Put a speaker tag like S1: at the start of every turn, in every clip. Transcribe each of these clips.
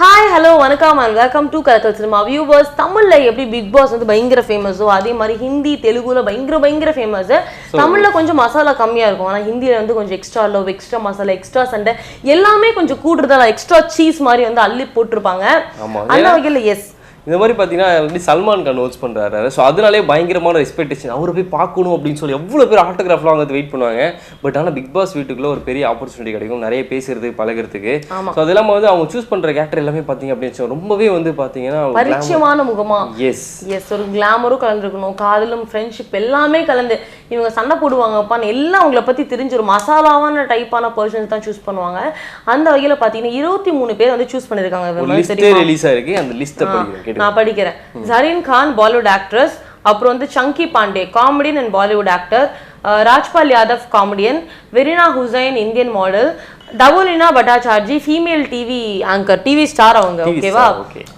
S1: hi hello வணக்கம் and welcome to Kalakkal cinema viewers தமிழ்ல எப்படி பிக் பாஸ் வந்து பயங்கர ஃபேமஸோ அதே மாதிரி ஹிந்தி தெலுங்குல பயங்கர பயங்கர ஃபேமஸ் தமிழ்ல கொஞ்சம் மசாலா கம்மியா இருக்கும். ஆனா ஹிந்தியில வந்து கொஞ்சம் extra love extra masala extra சண்டை. எல்லாமே கொஞ்சம் கூடுதலா எக்ஸ்ட்ரா சீஸ் மாதிரி வந்து அள்ளி போட்டிருப்பாங்க. அந்த வகையில எஸ்
S2: இந்த மாதிரி பார்த்தீங்கன்னா ஆல்ரெடி சல்மான் கான் ஹோஸ்ட் பண்ணுறாரு ஸோ அதனாலே பயங்கரமான எக்ஸ்பெக்டேஷன் அவரை போய் பார்க்கணும் அப்படின்னு சொல்லி எவ்வளோ பேர் ஆட்டோகிராஃப்லாம் வந்து வெயிட் பண்ணுவாங்க. பட் ஆனால் பிக் பாஸ் வீட்டுக்குள்ள ஒரு பெரிய ஆப்பர்ச்சுனிட்டி கிடைக்கும். நிறைய பேசுறது பழகுறதுக்கு. ஸோ அது இல்லாமல் வந்து அவங்க சூஸ் பண்ணுற கேரக்டர் எல்லாமே பார்த்தீங்க அப்படின்னு ரொம்பவே வந்து பார்த்தீங்கன்னா
S1: பரிச்சயமான முகமா?
S2: எஸ்
S1: எஸ் ஒரு கிளாமரும் கலந்துருக்கணும். காதலும் ஃப்ரெண்ட்ஷிப் எல்லாமே கலந்து இவங்க சண்டை போடுவாங்கப்பான்னு எல்லாம் அவங்கள பத்தி தெரிஞ்ச ஒரு மசாலாவான டைப்பான பர்சன்ஸ் தான் சூஸ் பண்ணுவாங்க. அந்த வகையில பாத்தீங்கன்னா இருபத்தி மூணு பேர் வந்து சூஸ்
S2: லிஸ்ட்டே
S1: தெரியுமா?
S2: ரிலீஸ் ஆயிருக்கு. அந்த லிஸ்ட்டை
S1: நான் படிக்கிறேன். ஜரீன் கான் பாலிவுட் ஆக்ட்ரஸ் அப்புறம் வந்து Chunky Pandey comedian and Bollywood actor Rajpal Yadav comedian Vareena Hussain Indian model Debolina Bhattacharjee female TV anchor TV star அவங்க ஓகேவா.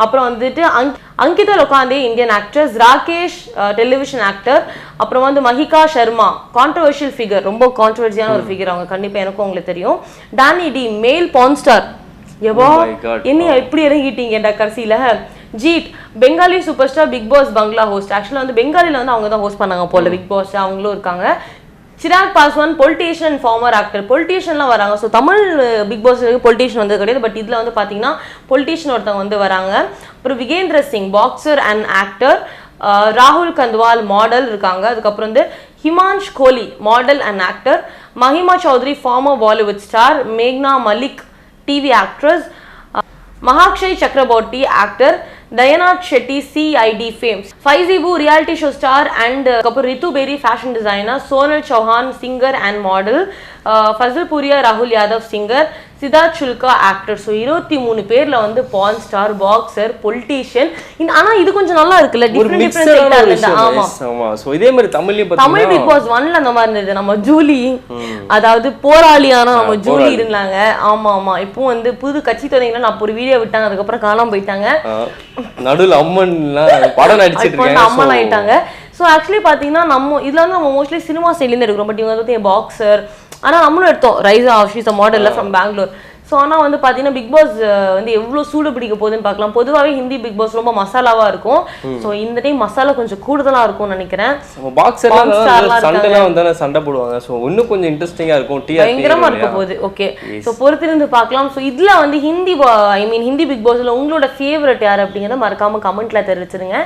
S1: அப்புறம் வந்துட்டு அங் Ankita Lokhande Indian actress Rakesh television actor அப்புறம் வந்து மஹிகா சர்மா கான்ட்ரவர்ஷியல் ஃபிகர் ரொம்ப கான்ட்ரவர்சியான ஒரு ஃபிகர் அவங்க. கண்டிப்பா எனக்கும் உங்களுக்கு தெரியும். டானி டி மேல் பான்ஸ்டார் எவா
S2: Oh.
S1: என்ன இப்படி இறங்கிட்டீங்கடா கடைசியில? Jeet Bengali super star Bigg Boss Bangla host ஆக்சுவலாக வந்து பெங்காலில வந்து அவங்க தான் ஹோஸ்ட் பண்ணாங்க போல. பிக் பாஸ் அவங்களும் இருக்காங்க. Chirag Paswan politician former actor பொலிட்டீஷியன்லாம் வராங்க. So Tamil Bigg Boss politician வந்து கிடையாது. பட் இதில் வந்து பார்த்தீங்கன்னா பொலிட்டீஷியன் ஒருத்தவங்க வந்து வராங்க. அப்புறம் Vikendra Singh boxer and actor ராகுல் கந்த்வால் மாடல் இருக்காங்க. அதுக்கப்புறம் வந்து Himansh Kohli model and actor Mahima Chaudhry former Bollywood star மேக்னா மலிக் டிவி ஆக்ட்ரஸ் மகாக்ஷய் சக்கரவர்த்தி actor தயநாத் Shetty CID ஃபேம்ஸ் ஃபைசிபு reality show star and அப்புறம் ரித்து பேரி fashion designer Sonal Chauhan singer and model Fasal பூரியா ராகுல் Yadav singer Siddharth சுல்கா actor so இருபத்தி மூணு பேர்ல வந்து பான் ஸ்டார் பாக்ஸர் பொலிட்டீஷியன் ஆனா இது கொஞ்சம் நல்லா இருக்குல்ல? டிஃப்ரெண்ட் டிஃப்ரெண்ட் ஆமா.
S2: ஆமா. இதே மாதிரி தமிழ்லையும்
S1: தமிழ் பிக் பாஸ் ஒன்ல அந்த மாதிரி இருந்தது. நம்ம ஜூலி. அதாவது போராளியான நம்ம ஜூலி. இருந்தாங்க. ஆமா ஆமா. இப்போ வந்து புது கட்சி தொடங்கினா நான் ஒரு வீடியோ விட்டாங்க. அதுக்கப்புறம் காணாம போயிட்டாங்க.
S2: நடுவில் அம்மன்லாம் படம் நடிச்சிட்டு
S1: இப்போ வந்து அம்மா
S2: இருக்காங்க
S1: ஆயிட்டாங்க. ஸோ ஆக்சுவலி பார்த்தீங்கன்னா நம்ம இதுல வந்து நம்ம மோஸ்ட்லி சினிமா சைட்லேருந்து எடுக்கிறோம். பட் இவங்க வந்து பாக்ஸர் ஆனா நம்மளும் எடுத்தோம். ரைஸ் ஷீஸ் அ மாடல்ல ஃப்ரம் பெங்களூர் ஸோ ஆனா வந்து பார்த்தீங்கன்னா பிக் பாஸ் வந்து எவ்வளோ சூடு பிடிக்க போகுதுன்னு பார்க்கலாம். பொதுவாகவே ஹிந்தி பிக் பாஸ் ரொம்ப மசாலாவா இருக்கும். ஸோ இந்த டைம் மசாலா கொஞ்சம் கூடுதலா இருக்கும்னு நினைக்கிறேன்.
S2: பாக்ஸர்லாம் சண்டைலாம் வந்தானே சண்டை போடுவாங்க. ஸோ இன்னும் கொஞ்சம் இன்ட்ரெஸ்டிங்காக இருக்கும்.
S1: பயங்கரமா இருக்க போகுது. ஓகே ஸோ பொறுத்திருந்து பார்க்கலாம். ஸோ இதுல வந்து Hindi I mean Hindi Bigg பாஸ்ல உங்களோட ஃபேவரட் யார் அப்படிங்கிறத மறக்காம கமெண்ட்ல தெரிவிச்சிருங்க.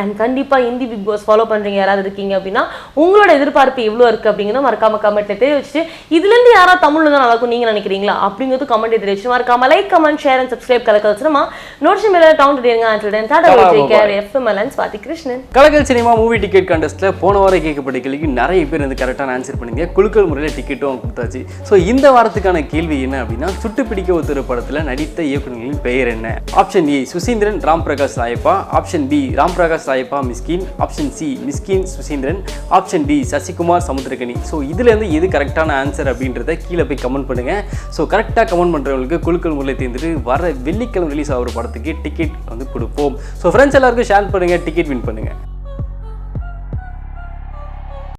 S1: அண்ட் கண்டிப்பா ஹிந்தி பிக் பாஸ் ஃபாலோ பண்றீங்க. யாராவது இருக்கீங்க அப்படின்னா உங்களோட எதிர்பார்ப்பு எவ்வளவு இருக்கு அப்படிங்கிறத மறக்காம கமெண்ட்ல தெரிவிச்சுட்டு இதுல இருந்து யாராவது தமிழ்ல தான் நல்லா இருக்கும் நீங்க நினைக்கிறீங்களா? அப்படிங்கிறது கமெண்ட் தெரிவிச்சு மறக்காம like comment share and subscribe Kalakkal cinema. Notes மேல டவுன் தேங்க ஆன்டிடன் டாடா
S2: Ta-da,
S1: விஜய் கேர்
S2: bye-bye.
S1: FMLN Swathi Krishnan
S3: Kalakkal cinema movie ticket கான்டெஸ்ட்ல போன வாரம் கேட்கப்பட்ட கேள்விக்கு நிறைய பேர் வந்து கரெக்டான ஆன்சர் பண்ணீங்க. குலுக்கல் முறையில் டிக்கெட்டும் கொடுத்தாச்சு. ஸோ இந்த வாரத்துக்கான கேள்வி என்ன அப்படின்னா சுட்டு பிடிக்க ஒருத்தர் படத்தில் நடித்த இயக்குநர்களின் பெயர் என்ன? Option A Suseenthiran Ram Prakash Rayappa. Option B Ram Prakash Rayappa Mysskin. Option C Mysskin Suseenthiran. Option D Sasikumar Samuthirakani so இதுலேருந்து எது கரெக்டான ஆன்சர் அப்படின்றத கீழே போய் கமெண்ட் பண்ணுங்க. ஸோ கரெக்டாக கமெண்ட் பண்ணுறவங்களுக்கு குழுக்கள் முறையில் தீர்ந்துட்டு வர வெள்ளிக்கிழமை ரிலீஸ் ஆகிற படத்துக்கு டிக்கெட் வந்து கொடுப்போம். ஸோ ஃப்ரெண்ட்ஸ் எல்லாருக்கும் ஷேர் பண்ணுங்க டிக்கெட் வின் பண்ணுங்க.